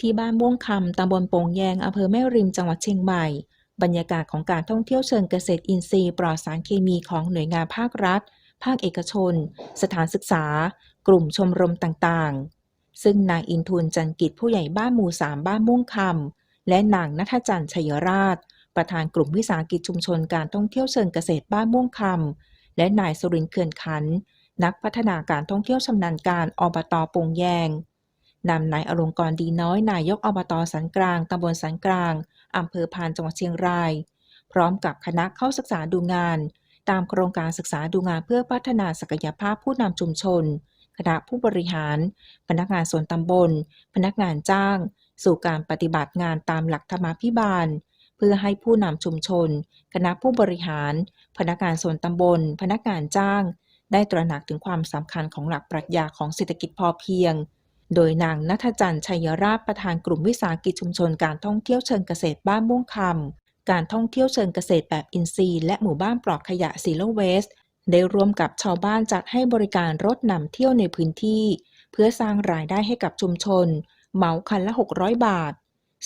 ที่บ้านม่วงคำตำบลโป่งแยงอำเภอแม่ริมจังหวัดเชียงใหม่ บรรยากาศของการท่องเที่ยวเชิงเกษตรอินทรีย์ปลอดสารเคมีของหน่วยงานภาครัฐ ภาคเอกชน สถานศึกษา กลุ่มชมรมต่างๆ ซึ่งนางอินทุนจันกิจผู้ใหญ่บ้านหมู่สามบ้านม่วงคำและนางนัทจันทร์ชัยราช ประธานกลุ่มวิสาหกิจชุมชนการท่องเที่ยวเชิงเกษตรบ้านม่วงคำและนายสุรินทร์เขื่อนขันนักพัฒนาการท่องเที่ยวชำนาญการอบตปงแยง นำนายอลงกรณ์ดีน้อยนายกอบตสันกลางตำบลสันกลางอำเภอพานจังหวัดเชียงราย พร้อมกับคณะเข้าศึกษาดูงาน ตามโครงการศึกษาดูงานเพื่อพัฒนาศักยภาพผู้นำชุมชน คณะผู้บริหาร พนักงานส่วนตำบล พนักงานจ้าง สู่การปฏิบัติงานตามหลักธรรมาภิบาล เพื่อให้ผู้นำชุมชน คณะผู้บริหาร พนักงานส่วนตำบล พนักงานจ้าง ได้ตระหนักถึงความสำคัญของหลักปรัชญาของเศรษฐกิจพอเพียง โดยนางนัทจันทร์ชัยราชประธานกลุ่มวิสาหกิจชุมชนการท่องเที่ยวเชิงเกษตรบ้านม่วงคำการท่องเที่ยวเชิงเกษตรแบบอินทรีย์และหมู่บ้านปลอดขยะซีโรเวสได้ร่วมกับชาวบ้านจัดให้บริการรถนำเที่ยวในพื้นที่ เพื่อสร้างรายได้ให้กับชุมชน เหมาคันละ 600 บาท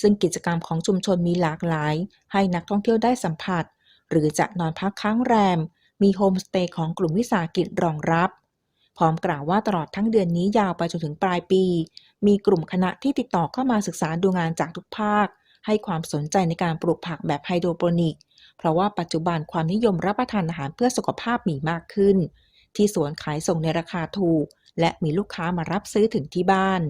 ซึ่งกิจกรรมของชุมชนมีหลากหลาย ให้นักท่องเที่ยวได้สัมผัส หรือจะนอนพักค้างแรม มีโฮมสเตย์ของกลุ่มวิสาหกิจรองรับ พร้อมกล่าวว่าตลอดทั้งเดือนนี้ยาวไปจนถึงปลายปี มีกลุ่มคณะที่ติดต่อเข้ามาศึกษาดูงานจากทุกภาค ให้ความสนใจในการปลูกผักแบบไฮโดรโปนิก เพราะว่าปัจจุบันความนิยมรับประทานอาหารเพื่อสุขภาพมีมากขึ้น ที่สวนขายส่งในราคาถูก และมีลูกค้ามารับซื้อถึงที่บ้าน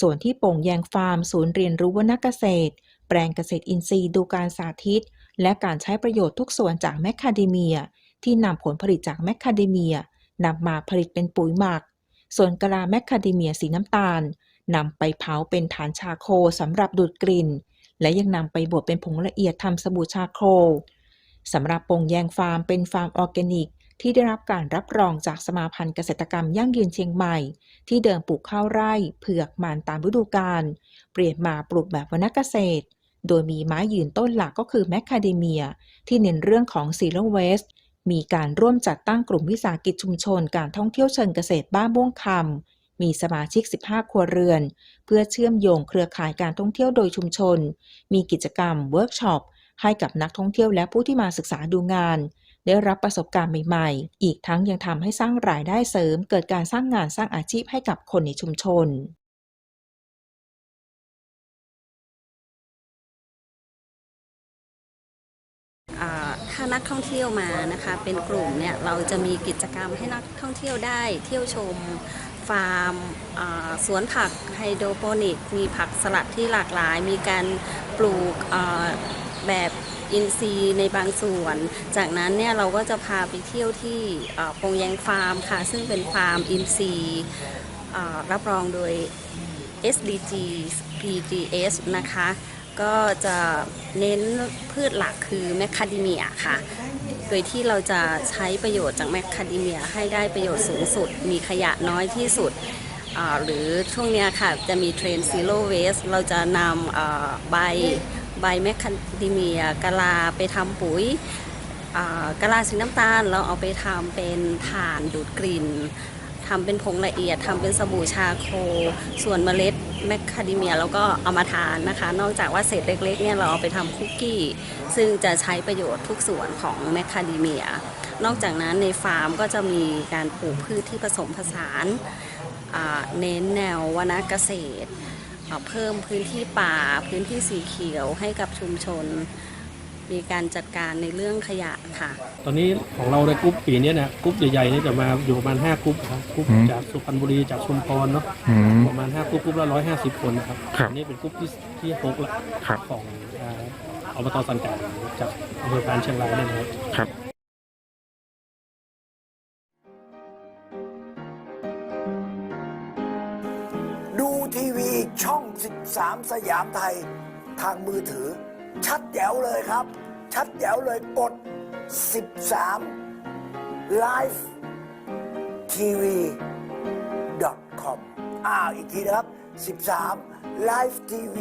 ส่วนที่โป่งแยงฟาร์ม ศูนย์เรียนรู้วรรณเกษตร แปลงเกษตรอินทรีย์ดูการสาธิต และการใช้ประโยชน์ทุกส่วนจากแมคคาเดเมีย ที่นำผลผลิตจากแมคคาเดเมีย นำมาผลิตเป็นปุ๋ยหมัก ส่วนกะลาแมคคาเดเมียสีน้ำตาลนำไปเผาเป็นฐานชาโคสำหรับดูดกลิ่น และยังนำไปบดเป็นผงละเอียดทำสบู่ชาโคสำหรับปงแยงฟาร์มเป็นฟาร์มออร์แกนิก ที่ได้รับการรับรองจากสมาพันธ์เกษตรกรรมยั่งยืนเชียงใหม่ ที่เดิมปลูกข้าวไร่เผือกมันตามฤดูกาลเปลี่ยนมาปลูกแบบวรรณเกษตร โดยมีไม้ยืนต้นหลักก็คือแมคคาเดเมีย ที่เน้นเรื่องของซีโรเวส มีการร่วมจัดตั้งกลุ่มวิสาหกิจชุมชนการท่องเที่ยวเชิงเกษตรบ้านม่วงคำมีสมาชิก 15 ครัวเรือน เพื่อเชื่อมโยงเครือข่ายการท่องเที่ยวโดยชุมชน มีกิจกรรมเวิร์กช็อปให้กับนักท่องเที่ยวและผู้ที่มาศึกษาดูงาน ได้รับประสบการณ์ใหม่ๆ อีกทั้งยังทำให้สร้างรายได้เสริม เกิดการสร้างงานสร้างอาชีพให้กับคนในชุมชนอ่า ถ้านักท่องเที่ยวมานะคะ เป็นกลุ่มเนี่ยเราจะมีกิจกรรมให้นักท่องเที่ยวได้ เที่ยวชมฟาร์มสวนผักไฮโดรโปนิก มีผักสลัดที่หลากหลาย มีการปลูกแบบอินทรีย์ในบางส่วน จากนั้นเนี่ยเราก็จะพาไปเที่ยวที่ปงแยงฟาร์มค่ะ ซึ่งเป็นฟาร์มอินทรีย์รับรองโดย SDG PGS นะคะ ก็จะเน้นพืชหลักคือแมคคาเดเมียค่ะ โดยที่เราจะใช้ประโยชน์จากแมคคาเดเมียให้ได้ประโยชน์สูงสุด มีขยะน้อยที่สุด หรือช่วงนี้ค่ะจะมีเทรนซีโร่เวสเราจะนำใบใบแมคคาเดเมียกะลาไปทำปุ๋ยกะลาสีน้ำตาลเราเอาไปทำเป็นถ่านดูดกลิ่น ทำเป็นผงละเอียดทำเป็นสบู่ชาโค ส่วนเมล็ดแมคคาเดเมียเราก็เอามาทานนะคะ นอกจากว่าเศษเล็กๆเนี่ยเราเอาไปทำคุกกี้ ซึ่งจะใช้ประโยชน์ทุกส่วนของแมคคาเดเมีย นอกจากนั้นในฟาร์มก็จะมีการปลูกพืชที่ผสมผสานเน้นแนววนาเกษตร เพิ่มพื้นที่ป่าพื้นที่สีเขียวให้กับชุมชน มีการจัดการในเรื่องขยะค่ะ ตอนนี้ของเราในกรุ๊ปปีเนี้ยเนี่ยกรุ๊ปใหญ่ๆเนี่ยจะมาอยู่ประมาณ5กรุ๊ปครับกรุ๊ปอืมจากสุพรรณบุรีจากชุมพรเนาะอืมประมาณ5กรุ๊ปกรุ๊ปละ150คนนะครับครับอันนี้เป็นกรุ๊ปที่ที่หกละครับ ของอ่าอบตสันกลางจากอำเภอพานเชียงรายเนี่ยนะครับ ครับดูทีวีช่อง 13 สยามไทย ทางมือถือ ชัดแจ๋วเลยครับ ชัดแจ๋วเลยกด 13 Live TV com อ้าวอีกทีนะครับ 13 Live TV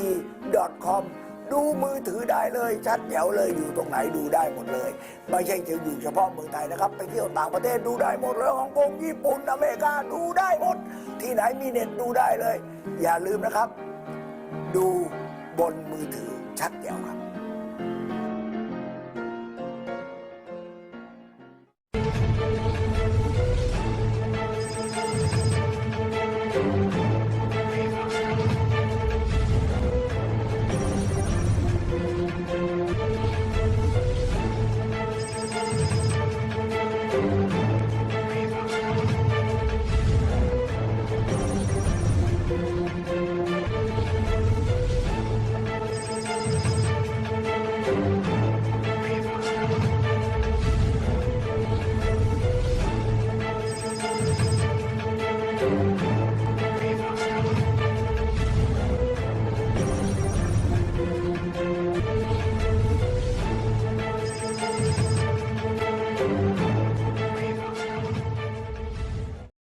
com ดูมือถือได้เลย ชัดแจ๋วเลยอยู่ตรงไหนดูได้หมดเลย ไม่ใช่จะอยู่เฉพาะเมืองไทยนะครับ ไปเที่ยวต่างประเทศดูได้หมดเลยฮ่องกงญี่ปุ่นอเมริกาดูได้หมด ที่ไหนมีเน็ตดูได้เลย อย่าลืมนะครับ ดูบนมือถือชัดแจ๋วครับ